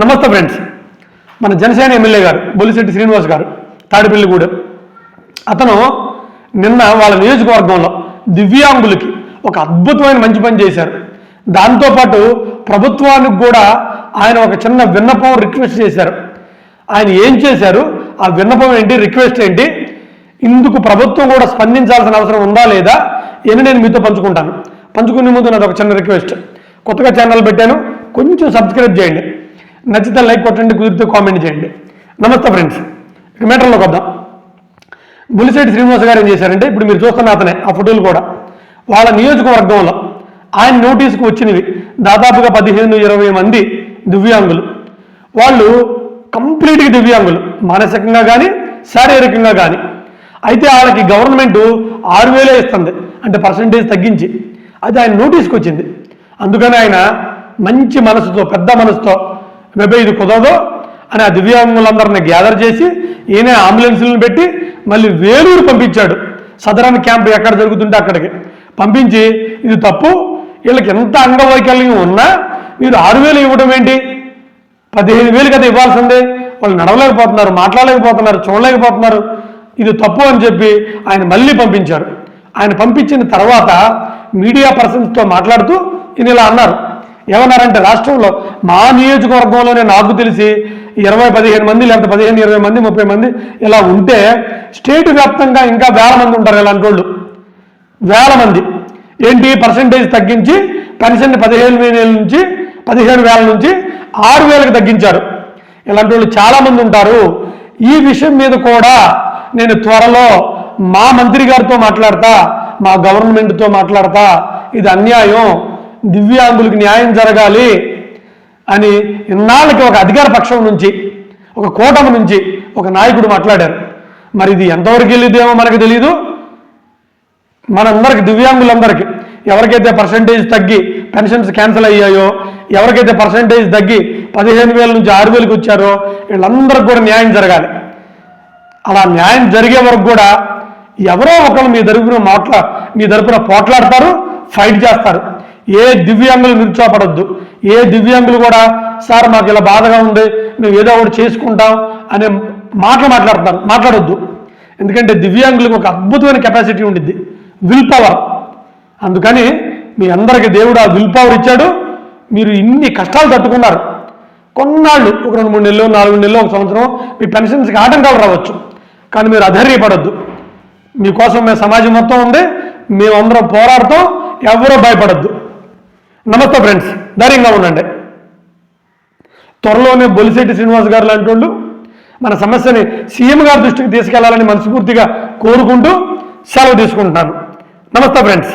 నమస్తే ఫ్రెండ్స్. మన జనసేన ఎమ్మెల్యే గారు బొలిశెట్టి శ్రీనివాస్ గారు తాడిపల్లిగూడెం. అతను నిన్న వాళ్ళ నియోజకవర్గంలో దివ్యాంగులకి ఒక అద్భుతమైన మంచి పని చేశారు. దాంతోపాటు ప్రభుత్వానికి కూడా ఆయన ఒక చిన్న విన్నపం రిక్వెస్ట్ చేశారు. ఆయన ఏం చేశారు? ఆ విన్నపం ఏంటి? రిక్వెస్ట్ ఏంటి? ఇందుకు ప్రభుత్వం కూడా స్పందించాల్సిన అవసరం ఉందా లేదా అని నేను మీతో పంచుకుంటాను. పంచుకునే ముందు నాది ఒక చిన్న రిక్వెస్ట్ కొత్తగా ఛానల్ పెట్టాను. కొంచెం సబ్స్క్రైబ్ చేయండి. నచ్చితే లైక్ కొట్టండి కుదిరితే కామెంట్ చేయండి. నమస్తే ఫ్రెండ్స్ ఇక మ్యాటర్లోకి వద్దాం. బులిశెట్టి శ్రీనివాస గారు ఏం చేశారంటే ఇప్పుడు మీరు చూస్తున్న అతనే ఆ ఫోటోలు కూడా వాళ్ళ నియోజకవర్గంలో ఆయన నోటీసుకు వచ్చినవి దాదాపుగా పదిహేను ఇరవై మంది దివ్యాంగులు. వాళ్ళు కంప్లీట్గా దివ్యాంగులు. మానసికంగా కానీ శారీరకంగా కానీ అయితే వాళ్ళకి గవర్నమెంట్ ఆరు వేలే ఇస్తుంది. అంటే పర్సంటేజ్ తగ్గించి. అది ఆయన నోటీస్కి వచ్చింది. అందుకని ఆయన మంచి మనసుతో పెద్ద మనసుతో వెబే ఇది కుదరదు అని ఆ దివ్యాంగులందరిని గ్యాదర్ చేసి ఈయన అంబులెన్సులను పెట్టి మళ్ళీ వేలూరు పంపించాడు. సదరన్ క్యాంప్ ఎక్కడ జరుగుతుంటే అక్కడికి. పంపించి ఇది తప్పు. వీళ్ళకి ఎంత అంగవైకల్యం ఉన్నా మీరు ఆరు వేలు ఇవ్వడం ఏంటి? పదిహేను వేలు కదా ఇవ్వాల్సిందే. వాళ్ళు నడవలేకపోతున్నారు మాట్లాడలేకపోతున్నారు చూడలేకపోతున్నారు. ఇది తప్పు అని చెప్పి ఆయన మళ్ళీ పంపించారు. ఆయన పంపించిన తర్వాత మీడియా పర్సన్స్తో మాట్లాడుతూ ఈయన ఇలా అన్నారు. ఏమన్నారంటే రాష్ట్రంలో మా నియోజకవర్గంలోనే నాకు తెలిసి ఇరవై పదిహేను మంది లేకపోతే పదిహేను ఇరవై మంది ముప్పై మంది ఇలా ఉంటే స్టేట్ వ్యాప్తంగా ఇంకా వేల మంది ఉంటారు ఇలాంటి వాళ్ళు. వేల మంది. ఏంటి? పర్సంటేజ్ తగ్గించి పెన్షన్ పదిహేను వేల నుంచి పదిహేను వేల నుంచి ఆరు వేలకు తగ్గించారు. ఇలాంటి వాళ్ళు చాలా మంది ఉంటారు. ఈ విషయం మీద కూడా నేను త్వరలో మా మంత్రి గారితో మాట్లాడతా మా గవర్నమెంట్తో మాట్లాడతా. ఇది అన్యాయం. దివ్యాంగులకు న్యాయం జరగాలి. అని ఇన్నాళ్ళకి ఒక అధికార పక్షం నుంచి ఒక కూటమి నుంచి ఒక నాయకుడు మాట్లాడారు. మరి ఇది ఎంతవరకు వెళ్ళిదేమో మనకు తెలియదు మనందరికి దివ్యాంగులందరికీ ఎవరికైతే పర్సంటేజ్ తగ్గి పెన్షన్స్ క్యాన్సిల్ అయ్యాయో ఎవరికైతే పర్సంటేజ్ తగ్గి పదిహేను వేల నుంచి ఆరు వేలకు వచ్చారో వీళ్ళందరికీ కూడా న్యాయం జరగాలి. అలా న్యాయం జరిగే వరకు కూడా ఎవరో ఒకరు మీ తరపున మాట్లా మీ తరపున పోట్లాడతారు ఫైట్ చేస్తారు. ఏ దివ్యాంగులు నిరుచోపడద్దు ఏ దివ్యాంగులు కూడా సార్ మాకు ఇలా బాధగా ఉంది మేము ఏదో ఒకటి చేసుకుంటాం అనే మాటలు మాట్లాడతారు మాట్లాడొద్దు. ఎందుకంటే దివ్యాంగులకు ఒక అద్భుతమైన కెపాసిటీ ఉండిద్ది. విల్ పవర్ అందుకని మీ అందరికీ దేవుడు ఆ విల్ పవర్ ఇచ్చాడు. మీరు ఇన్ని కష్టాలు తట్టుకున్నారు. కొన్నాళ్ళు ఒక రెండు మూడు నెలలు నాలుగు నెలలు ఒక సంవత్సరం మీ పెన్షన్స్కి ఆటంకాలు రావచ్చు. కానీ మీరు అధైర్యపడద్దు. మీకోసం మేము సమాజం మొత్తం ఉంది. మేమందరం పోరాడతాం. ఎవరో భయపడద్దు. నమస్తే ఫ్రెండ్స్ ధైర్యంగా ఉండండి. త్వరలోనే బొలిశెట్టి శ్రీనివాస్ గారు లాంటి వాళ్ళు మన సమస్యని సీఎం గారి దృష్టికి తీసుకెళ్ళాలని మనస్ఫూర్తిగా కోరుకుంటూ సెలవు తీసుకుంటున్నాను. నమస్తే ఫ్రెండ్స్.